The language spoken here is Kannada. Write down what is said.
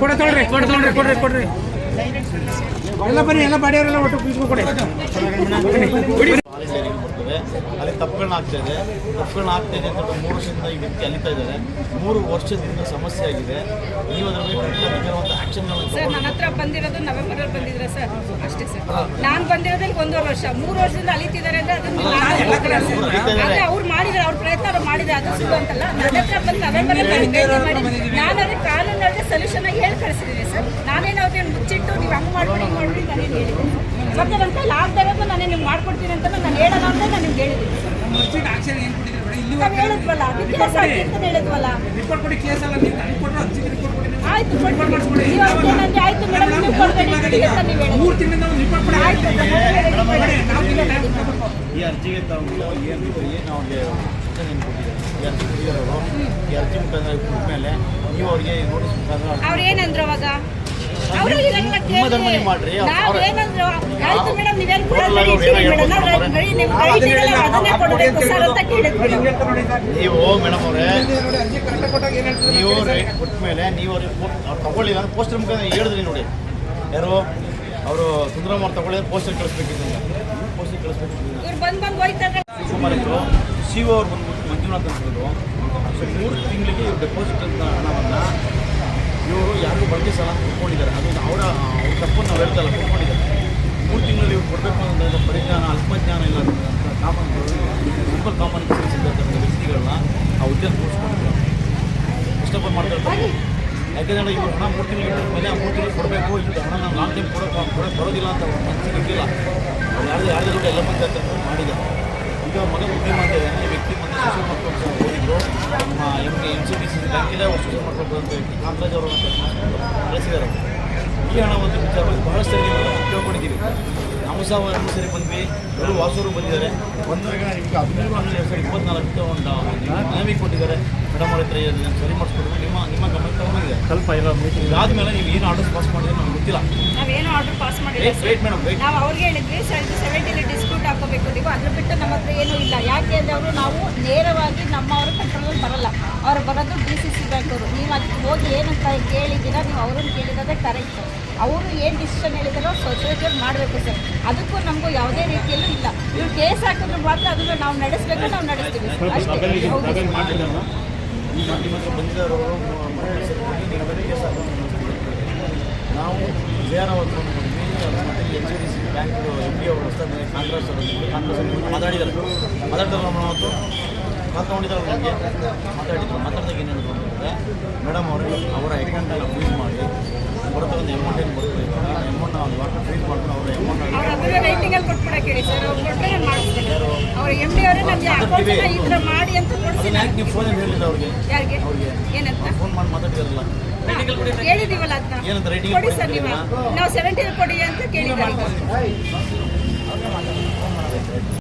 ಕೊಡ ತೊಗೊಳ್ರಿ ಕೊಡ ತೊಗೊಳ್ರಿ ಕೊಡ್ರಿ ಕೊಡ್ರಿ. ಎಲ್ಲ ಬನ್ನಿ ಎಲ್ಲ ಬಾಡಿಯವರೆಲ್ಲ ಒಟ್ಟು ಕೂತ್ಕೊ ಕೊಡಿ. ಅಲ್ಲಿ ತಪ್ಪುಗಳನ್ನ ಆಗ್ತಾ ಇದೆ ತಪ್ಪುಗಳನ್ನ ಆಗ್ತಾ ಇದೆ ಅಂತ ಮೂರು ವರ್ಷದಿಂದ ಈ ವ್ಯಕ್ತಿ ಅಲಿತಾ ಇದ್ದಾರೆ. ಮೂರು ವರ್ಷದಿಂದ ಸಮಸ್ಯೆ ಆಗಿದೆ. ನೀವು ಅದರ ಬಗ್ಗೆ ಆಕ್ಷನ್ ಸರ್ ನನ್ನ ಹತ್ರ ಬಂದಿರೋದು ನವೆಂಬರ್ ಅಲ್ಲಿ ಬಂದಿದ್ರೆ ಸರ್. ಅಷ್ಟೇ ಸರ್. ನಾನು ಬಂದಿರೋದ್ರಲ್ಲಿ ಒಂದೂವರೆ ವರ್ಷ. ಮೂರು ವರ್ಷದಿಂದ ಅಲಿತಿದ್ದಾರೆ ಅಂದ್ರೆ ಅದನ್ನ ಆದ್ರೆ ಅವ್ರು ಮಾಡಿದ್ರೆ ಅವ್ರ ಪ್ರಯತ್ನ ಅವ್ರು ಮಾಡಿದ್ರೆ ಅದು ಸಿಗುವಂತಲ್ಲ ನನ್ನ ಹತ್ರ ಬಂದು ನವೆಂಬರ್ ಅಲ್ಲಿ ಭೇಟಿ ಮಾಡಿ ನಾನು ಅದಕ್ಕೆ ಕಾನೂನಲ್ಲಿ ಸೊಲ್ಯೂಷನ್ ಹೇಳಿ ಕಳಿಸಿದ್ದೀನಿ ಸರ್. ನಾನೇನು ಅವ್ರಿಗೆ ಮುಚ್ಚಿಟ್ಟು ನೀವು ಹಂಗೆ ಮಾಡ್ಕೊಂಡು ಹಿಂಗೆ ಮಾಡ್ಬಿಡಿ ನಾನೇನು ಹೇಳಿದ್ದೀನಿ ಮತ್ತೆ ನನ್ನ ಕೈಲಿ ಆಗದೆ ಇರೋದು ನಾನೇ ನಿಮ್ಗೆ ಮಾಡ್ಕೊಡ್ತೀನಿ ಅಂತ ನಾನು ಹೇಳೋಣ ಅಂತ ನಾನು ನಿಮ್ಗೆ ಹೇಳಿದ್ದೀನಿ ನಾವು ಹೇಳಿದ್ವಲ್ಲ ಅಂತ ಹೇಳಿದ್ವಲ್ಲ. ಆಯ್ತು ನೀವು ಮೇಡಮ್ ನೀವು ಕೊಡ್ಬೇಡಿ ಅಂತ ನೀವು ಹೇಳಿದ್ರಿ. ಮೂರು ತಿಂಗಳಿಂದ ರಿಪೋರ್ಟ್ ಕೊಡಿ. ಆಯ್ತು ಕೊಡಿ, ನಾವು ಇಲ್ಲ ಟೈಮ್ ಕೊಡ್ಬೇಕು. ಈ ಅರ್ಜಿಗೆ ತಾವು ಏನು ಏನು ಅವ್ರಿಗೆ ಸೂಚನೆ ಕೊಟ್ಟಿದ್ದಾರೆ ಮುಖಾಂತರ ಕೊಟ್ಟ ಮೇಲೆ ನೀವು ಅವ್ರಿಗೆ ನೋಟಿಸ್ ಮುಖಾಂತರ ಅವ್ರು ಏನಂದ್ರು ಅವಾಗ ಅವರು ಮಾಡ್ರಿ. ಆಯ್ತು ಮೇಡಮ್ ನೀವೇನು. ನೀವು ಮೇಡಮ್ ಅವರೇ ನೀವು ರೈಟ್ ಕೊಟ್ಟ ಮೇಲೆ ನೀವು ಅವ್ರಿಗೆ ಅವ್ರು ತಗೊಳ್ಳಿಲ್ಲ ಅಂದ್ರೆ ಪೋಸ್ಟರ್ ಮುಖಾಂತರ ಹೇಳಿದ್ರಿ ನೋಡಿ ಯಾರು ಅವರು ಸುಂದರಮ್ಮ ಅವ್ರು ತಗೊಳ್ಳಿದ್ರೆ ಪೋಸ್ಟರ್ ಕಳಿಸ್ಬೇಕಿತ್ತು ಪೋಸ್ಟರ್ ಹೋಯ್ತಾರೆ. ಶಿವಕುಮಾರ್ ಇದ್ರು. ಶಿವ ಅವ್ರು ಬಂದ್ಬಿಟ್ಟು ಮಂಜುನಾಥ್ ಅಂತಿದ್ರು ಸೊ ಮೂರು ತಿಂಗಳಿಗೆ ಡೆಪಾಸಿಟ್ ಅಂತ ಹಣವನ್ನು ಇವರು ಯಾರಿಗೂ ಬಳಕೆ ಸಲ ಕೊಟ್ಕೊಂಡಿದ್ದಾರೆ. ಅದು ಅವರ ತಪ್ಪನ್ನು ನಾವು ಹೇಳ್ತಲ್ಲ, ಕೊಟ್ಕೊಂಡಿದ್ದಾರೆ. ಮೂರು ತಿಂಗಳಲ್ಲಿ ಇವ್ರು ಕೊಡಬೇಕು ಅನ್ನೋದು ಪರಿಜ್ಞಾನ, ಅಲ್ಪಜ್ಞಾನ ಇಲ್ಲ ಅಂತ ಕಾಮನ್ ಸಿಂಪಲ್ ಕಾಮನ್ ಇದ್ದಂಥ ವ್ಯಕ್ತಿಗಳನ್ನ ಆ ಉದ್ಯೋಗ ತೋರಿಸ್ಕೊಂಡಿದ್ದಾರೆ. ಇಷ್ಟಪಟ್ಟು ಮಾಡ್ತಾರೆ ಯಾಕೆಂದರೆ ಇವರು ಹಣ ಮೂರು ತಿಂಗಳು ಮನೆ ಮೂರು ತಿಂಗಳು ಕೊಡಬೇಕು ಇದು ಹಣ ನಾವು ಲಾಂಗ್ ಟೈಮ್ ಕೊಡೋ ಕೊಡೋ ಅಂತ ಅವ್ರ ಮನಸ್ಸಿಗೆ ಯಾರು ಯಾರ್ದು ದುಡ್ಡು ಎಲ್ಲ ಮಂದಿ ಅಂತ ಮಾಡಿದ್ದಾರೆ. ಈಗ ಮಗ ಉದ್ಯಮ ಮಾಡ್ತಾ ಇದ್ದಾನೆ, ವ್ಯಕ್ತಿ ಸಿ ಬಿ ಸಿ ಅವ್ರು ಅವರು. ಈ ಹಣ ಒಂದು ವಿಚಾರವಾಗಿ ಬಹಳಷ್ಟು ಕೇಳ್ಕೊಂಡಿದ್ದೀವಿ ನಾವು ಸಹ ಸರಿ ಬಂದ್ವಿ ಅವರು ವಾಸೂರು ಬಂದಿದ್ದಾರೆ ಒಂದು ನಿಮಗೆ ಸಾವಿರದ ಇಪ್ಪತ್ನಾಲ್ಕು ಒಂದು ಕೊಟ್ಟಿದ್ದಾರೆ ಮೇಡಮ್ ಸರಿ ಮಾಡಿಸ್ಕೊಡ್ಬೇಕು ನಿಮ್ಮ ನಿಮ್ಮ ಗಮನ ತಗೊಂಡಿದೆ ಸ್ವಲ್ಪ ಇರೋ ಮೀಟಿಂಗ್ ಆದ್ಮೇಲೆ ನೀವು ಏನು ಆರ್ಡರ್ ಪಾಸ್ ಮಾಡಿದ್ರೆ ನಮ್ಗೆ ಗೊತ್ತಿಲ್ಲ. ನಾವೇನು ಆರ್ಡರ್ ಪಾಸ್ ಮಾಡಿಲ್ಲ ವೇಟ್ ವೇಟ್ ಮೇಡಮ್ ನಾವು ಅವ್ರಿಗೆ ಹೇಳಿದ್ವಿ ಸೆವೆಂಟಿಲಿ ಡಿಸ್ಪ್ಯೂಟ್ ಹಾಕೋಬೇಕು. ನೀವು ಅದ್ರ ಬಿಟ್ಟು ನಮ್ಮ ಹತ್ರ ಏನೂ ಇಲ್ಲ. ಯಾಕೆ ಅಂದರೆ ಅವರು ನಾವು ನೇರವಾಗಿ ನಮ್ಮವ್ರ ಕಂಟ್ರೋಲ್ ಬರಲ್ಲ. ಅವ್ರು ಬರೋದು ಡಿ ಸಿ ಸಿ ಬ್ಯಾಂಕ್ ಅವರು. ನೀವು ಅದಕ್ಕೆ ಹೋಗಿ ಏನಂತ ಕೇಳಿದ್ದೀರಾ ನೀವು ಅವ್ರನ್ನ ಕೇಳಿರೋದೇ ಕರೆಕ್ಟ್ ಅವರು ಏನು ಡಿಸಿಷನ್ ಹೇಳಿದಾರೋ ಸೊಸೈಟಿಯವ್ರು ಮಾಡಬೇಕು ಸರ್. ಅದಕ್ಕೂ ನಮಗೂ ಯಾವುದೇ ರೀತಿಯಲ್ಲೂ ಇಲ್ಲ. ಇವ್ರು ಕೇಸ್ ಹಾಕಿದ್ರೆ ಮಾತ್ರ ಅದನ್ನು ನಾವು ನಡೆಸಬೇಕು ನಾವು ನಡೆಸ್ತೀವಿ. ಅಷ್ಟೇ. ಹತ್ರ ಬಂದಿರೋರು ಕೇಸ್ ನಾವು ಮತ್ತೆ H D C bank M P ಅವರು ಹೊಸದಾಗಿ ಕಾಂಗ್ರೆಸ್ ಕಾಂಗ್ರೆಸ್ ಅವರು ಮಾತಾಡಿದ್ದಾರೆ. ಮಾತಾಡ್ತಾರೆ ನಮ್ಮ ಅವತ್ತು ಮಾತಾಡಿದ್ದಾರೆ ನನಗೆ ಮಾತಾಡಿದ್ರು. ಮಾತಾಡಿದಾಗ ಏನು ಹೇಳಿದ್ರು ಅಂತಂದರೆ ಮೇಡಮ್ ಅವರು, ಅವರ ಅಕೌಂಟನ್ನು ಫ್ರೀಸ್ ಮಾಡಿ ಅಮೌಂಟ್ ಏನು ಬರ್ತದೆ ಅಮೌಂಟ್ ನಾವು ವಾರ ಫ್ರೀಸ್ ಮಾಡ್ಕೊಂಡು ಅವರ ಅಮೌಂಟ್ ಅವ್ರ ಅದನ್ನ ರೈಟಿಂಗಲ್ಲಿ ಕೊಟ್ಬಿಡಕ್ಕೆ ಹೇಳಿ ಸರ್ ಅವ್ರು ಕೊಟ್ಟರೆ ನಾನು ಮಾಡಿಸ್ತೀನಿ. ಅವ್ರ ಎಂ ಡಿ ಅವರೇ ನಮಗೆ ಅಕೌಂಟನ್ನ ಈ ಥರ ಮಾಡಿ ಅಂತ ಕೊಡ್ತೀನಿ ಯಾಕೆ ನೀವು ಫೋನಲ್ಲಿ ಹೇಳಿಲ್ಲ ಅವ್ರಿಗೆ? ಯಾರಿಗೆ? ಅವ್ರಿಗೆ. ಏನಂತ? ಫೋನ್ ಮಾಡಿ ಹೇಳಿದೀವಲ್ಲ ಅದನ್ನ. ಏನಂತ ರೈಟಿಂಗ್ ಕೊಡಿ ಸರ್ ನೀವು. ನಾವು ಸೆವೆಂಟಿ ಕೊಡಿ ಅಂತ ಕೇಳಿದ್ದಾರೆ.